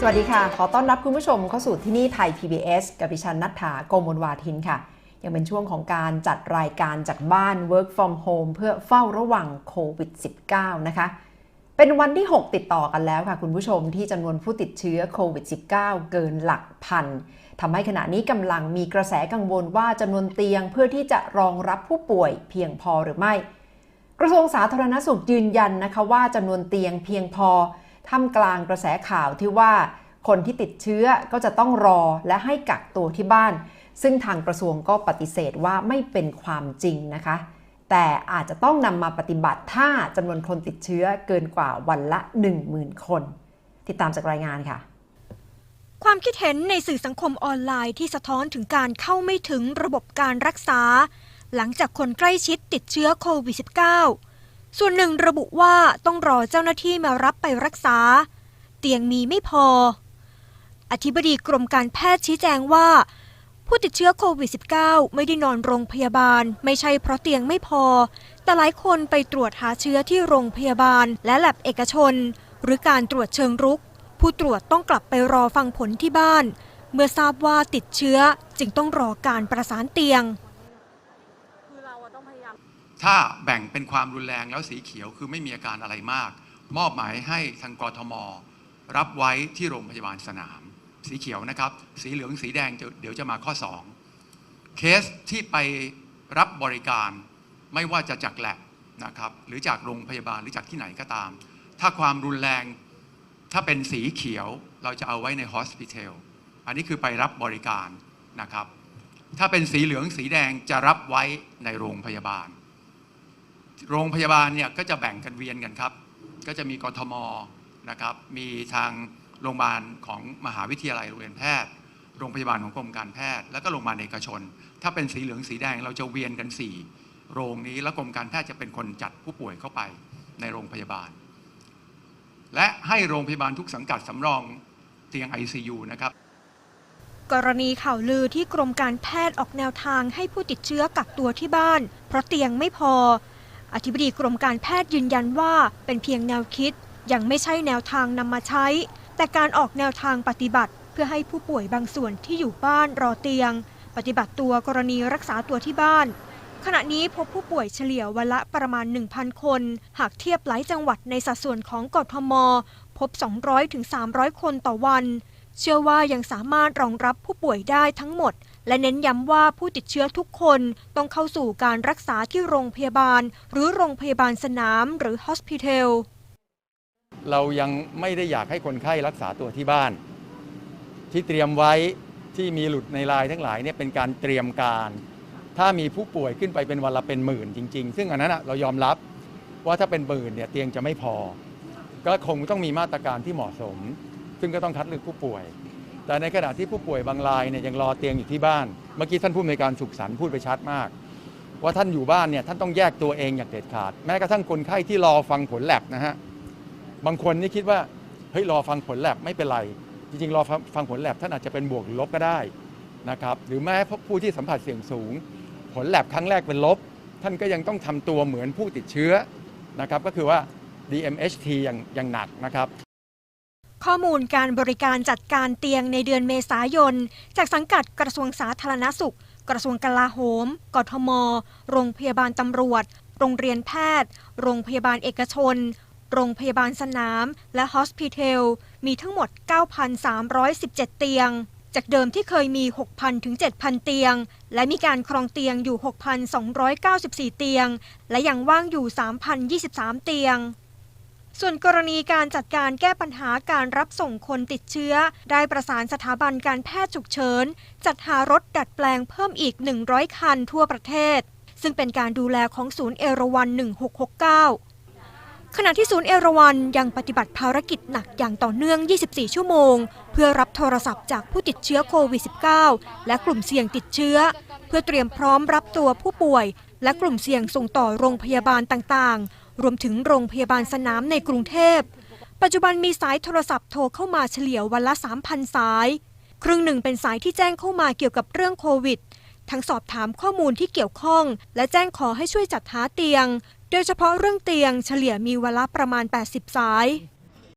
สวัสดีค่ะ ขอต้อนรับคุณผู้ชมเข้าสู่ที่นี่ไทย PBS กับดิฉันนัฐถาโกมลวาทินค่ะ ยังเป็นช่วงของการจัดรายการจากบ้าน Work from Home เพื่อเฝ้าระวังโควิด -19 นะคะ เป็นวันที่ 6 ติดต่อกันแล้วค่ะคุณผู้ชมที่จำนวนผู้ติดเชื้อโควิด -19 เกินหลักพันทำให้ขณะนี้กำลังมีกระแสกังวลว่าจำนวนเตียงเพื่อที่จะรองรับผู้ป่วยเพียงพอหรือไม่ กระทรวงสาธารณสุขยืนยันนะคะว่าจำนวนเตียงเพียงพอ ท่ามกลางกระแสข่าวที่ว่า คนที่ติดเชื้อก็จะต้องรอและให้กักตัวที่บ้าน ซึ่งทางกระทรวงก็ปฏิเสธว่าไม่เป็นความจริงนะคะ แต่อาจจะต้องนำมาปฏิบัติถ้าจำนวนคนติดเชื้อเกินกว่าวันละ 10,000 คน ติดตามจากรายงานค่ะความคิดเห็นในสื่อสังคมออนไลน์ที่สะท้อนถึงการเข้าไม่ถึงระบบการรักษา หลังจากคนใกล้ชิดติดเชื้อโควิด -19 ส่วนหนึ่งระบุว่าต้องรอเจ้าหน้าที่มารับไปรักษา เตียงมีไม่พอ อธิบดีกรมการแพทย์ชี้แจงว่า ผู้ติดเชื้อโควิด -19 ไม่ได้นอนโรงพยาบาล ไม่ใช่เพราะเตียงไม่พอ แต่หลายคนไปตรวจหาเชื้อที่โรงพยาบาลและแลบเอกชน หรือการตรวจเชิงรุก ผู้ตรวจต้องกลับไปรอฟังผลที่บ้าน เมื่อทราบว่าติดเชื้อจึงต้องรอการประสานเตียง ถ้าแบ่งเป็นความรุนแรงแล้วสีเขียวคือไม่มีอาการอะไรมาก มอบหมายให้ทางกทม รับไว้ที่โรงพยาบาลสนาม สีเขียวนะครับ สีเหลืองสีแดงเดี๋ยวจะมาข้อ 2 เคสที่ไปรับบริการไม่ว่าจะจากแลบนะครับหรือจากโรงพยาบาลหรือจากที่ไหนก็ตาม ถ้าความรุนแรงถ้าเป็นสีเขียวเราจะเอาไว้ในฮอสพิทอลอันนี้คือไปรับบริการนะครับ ถ้าเป็นสีเหลืองสีแดงจะรับไว้ในโรงพยาบาล โรงพยาบาลเนี่ยก็จะแบ่งกันเวียนกันครับ ก็จะมีกทมนะครับ มีทางโรงพยาบาลของมหาวิทยาลัยโรงเรียนแพทย์ โรงพยาบาลของกรมการแพทย์ แล้วก็โรงพยาบาลเอกชน ถ้าเป็นสีเหลืองสีแดงเราจะเวียนกัน 4 โรงนี้ แล้วกรมการแพทย์จะเป็นคนจัดผู้ป่วยเข้าไปในโรงพยาบาล และให้โรงพยาบาลทุกสังกัดสำรองเตียง ICU นะครับกรณีข่าวลือที่กรมการแพทย์ออกแนวทางให้ผู้ติดเชื้อกักตัวที่บ้าน เพราะเตียงไม่พอ อธิบดีกรมการแพทย์ยืนยันว่าเป็นเพียงแนวคิด ยังไม่ใช่แนวทางนำมาใช้ แต่การออกแนวทางปฏิบัติ เพื่อให้ผู้ป่วยบางส่วนที่อยู่บ้านรอเตียง ปฏิบัติตัวกรณีรักษาตัวที่บ้าน ขณะนี้พบผู้ป่วยเฉลี่ยวันละประมาณ 1,000 คน หากเทียบหลายจังหวัดในสัดส่วนของกทม พบ 200-300 คนต่อวัน เชื่อว่ายังสามารถรองรับผู้ป่วยได้ทั้งหมด และเน้นย้ำว่าผู้ติดเชื้อทุกคนต้องเข้าสู่การรักษาที่โรงพยาบาล หรือโรงพยาบาลสนามหรือ hospital เรายังไม่ได้อยากให้คนไข้รักษาตัวที่บ้าน ที่เตรียมไว้ที่มีหลุดในไลน์ทั้งหลายเนี่ยเป็นการเตรียมการ ถ้ามีผู้ป่วยขึ้นไปเป็นวันละเป็นหมื่นจริง ๆ ซึ่งอันนั้นเรายอมรับว่าถ้าเป็นหมื่นเนี่ยเตียงจะไม่พอ ก็คงต้องมีมาตรการที่เหมาะสม ซึ่งก็ต้องคัดเลือกผู้ป่วย แต่ในขณะที่ผู้ป่วยบางรายเนี่ยยังรอเตียงอยู่ที่บ้าน เมื่อกี้ท่านผู้อำนวยการสุขสันพูดไปชัดมาก ว่าท่านอยู่บ้านเนี่ยท่านต้องแยกตัวเองอย่างเด็ดขาด แม้กระทั่งคนไข้ที่รอฟังผลแลบนะฮะบางคนนี่คิดว่าเฮ้ยรอฟังผลแลบไม่เป็นไร จริงๆ รอฟังผลแลบท่านอาจจะเป็นบวกหรือลบก็ได้นะครับหรือแม้ผู้ที่สัมผัสเสี่ยงสูง ผลแลบครั้งแรกเป็นลบ ท่านก็ยังต้องทำตัวเหมือนผู้ติดเชื้อนะครับก็คือว่า DMHT อย่างอย่างหนักนะครับ ข้อมูลการบริการจัดการเตียงในเดือนเมษายน จากสังกัดกระทรวงสาธารณสุข กระทรวงกลาโหม กทม โรงพยาบาลตำรวจ โรงเรียนแพทย์ โรงพยาบาลเอกชน โรงพยาบาลสนาม และฮอสพิทอลมีทั้งหมด 9,317 เตียง จากเดิมที่เคยมี 6,000 ถึง 7,000 เตียง และมีการครองเตียงอยู่ 6,294 เตียง และยังว่างอยู่ 3,023 เตียง ส่วนกรณีการจัดการแก้ปัญหาการรับส่งคนติดเชื้อ ได้ประสานสถาบันการแพทย์ฉุกเฉิน จัดหารถดัดแปลงเพิ่มอีก 100 คันทั่วประเทศ ซึ่งเป็นการดูแลของศูนย์เอราวัน 1669 ขณะที่ศูนย์เอราวันยังปฏิบัติภารกิจหนักอย่างต่อเนื่อง 24 ชั่วโมง เพื่อรับโทรศัพท์จากผู้ติดเชื้อโควิด -19 และกลุ่มเสี่ยงติดเชื้อ เพื่อเตรียมพร้อมรับตัวผู้ป่วย และกลุ่มเสี่ยงส่งต่อโรงพยาบาลต่างๆ รวมถึงโรงพยาบาลสนามในกรุงเทพ ปัจจุบันมีสายโทรศัพท์โทรเข้ามาเฉลี่ยวันละ 3,000 สาย ครึ่งหนึ่งเป็นสายที่แจ้งเข้ามาเกี่ยวกับเรื่องโควิด ทั้งสอบถามข้อมูลที่เกี่ยวข้อง และแจ้งขอให้ช่วยจัดหาเตียง โดยเฉพาะเรื่องเตียงเฉลี่ยมีวันละประมาณ 80 สาย